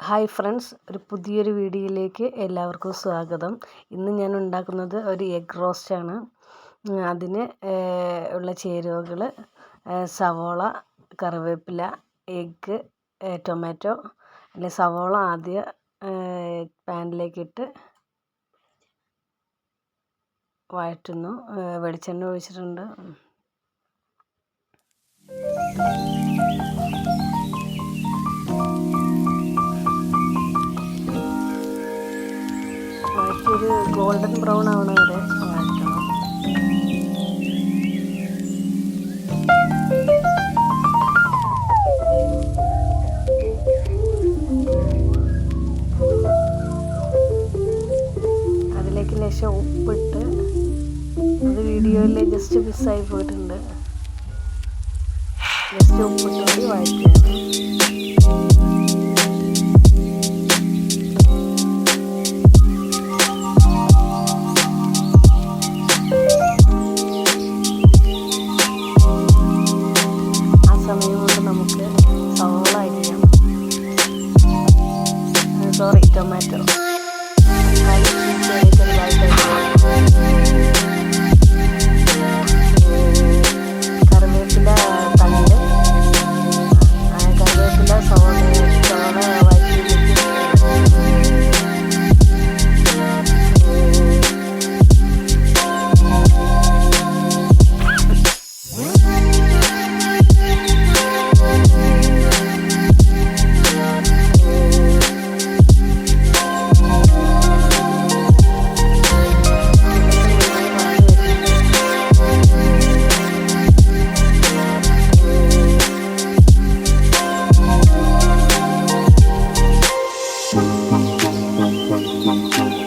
Hi friends ഒരു പുതിയൊരു വീഡിയോയിലേക്ക് എല്ലാവർക്കും സ്വാഗതം. ഇന്ന് ഞാൻ ഉണ്ടാക്കുന്നത് ഒരു എഗ് റോസ്റ്റാണ് അതിന് ഉള്ള ചേരുവകൾ സവോള കറിവേപ്പില എഗ്ഗ് ടൊമാറ്റോ അല്ലെ സവോള ആദ്യ പാനിലേക്കിട്ട് വഴറ്റുന്നു. വെളിച്ചെണ്ണ ഒഴിച്ചിട്ടുണ്ട്. ഗോൾഡൻ ബ്രൗൺ ആവണ വരെ അതിലേക്ക് ലേശം ഉപ്പിട്ട് അത് വീഡിയോയിൽ ജസ്റ്റ് മിസ്സായി പോയിട്ടുണ്ട്. ജസ്റ്റ് ഉപ്പിട്ട് കൂടി വഴറ്റുകയാണ്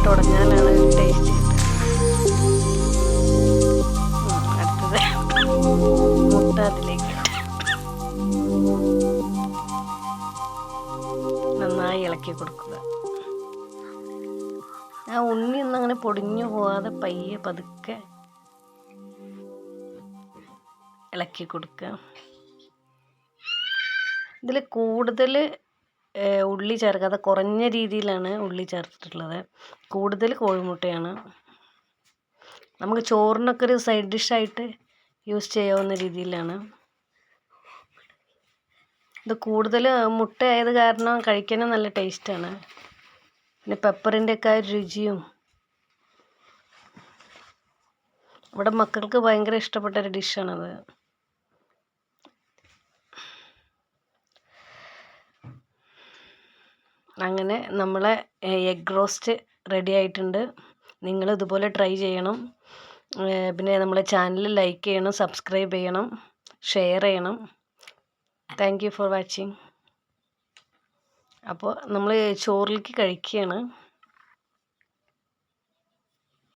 ജസ്റ്റ് ഒന്ന് മുട്ട അതിലേക്ക്. നന്നായി ഇളക്കി കൊടുക്കുക. ആ ഉണ്ണി ഒന്നും അങ്ങനെ പൊടിഞ്ഞു പോവാതെ പയ്യെ പതുക്കെ ഇളക്കി കൊടുക്കുക. ഇതിൽ കൂടുതൽ ഉള്ളി ചേർക്കാതെ കുറഞ്ഞ രീതിയിലാണ് ഉള്ളി ചേർത്തിട്ടുള്ളത്. കൂടുതൽ കോഴിമുട്ടയാണ്. നമുക്ക് ചോറിനൊക്കെ ഒരു സൈഡ് ഡിഷായിട്ട് യൂസ് ചെയ്യാവുന്ന രീതിയിലാണ്. ഇത് കൂടുതൽ മുട്ട ആയത് കാരണം കഴിക്കാനും നല്ല ടേസ്റ്റാണ് പിന്നെ പെപ്പറിന്റെ ഒക്കെ രുചിയും. ഇവിടെ മക്കൾക്ക് ഭയങ്കര ഇഷ്ടപ്പെട്ട ഒരു ഡിഷാണത് അങ്ങനെ നമ്മളെ എഗ് റോസ്റ്റ് റെഡി ആയിട്ടുണ്ട്. നിങ്ങൾ ഇതുപോലെ ട്രൈ ചെയ്യണം. പിന്നെ നമ്മളെ ചാനൽ ലൈക്ക് ചെയ്യണം സബ്സ്ക്രൈബ് ചെയ്യണം ഷെയർ ചെയ്യണം. താങ്ക് യു ഫോർ വാച്ചിങ് അപ്പോൾ നമ്മൾ ചോറിലേക്ക് കഴിക്കുകയാണ്.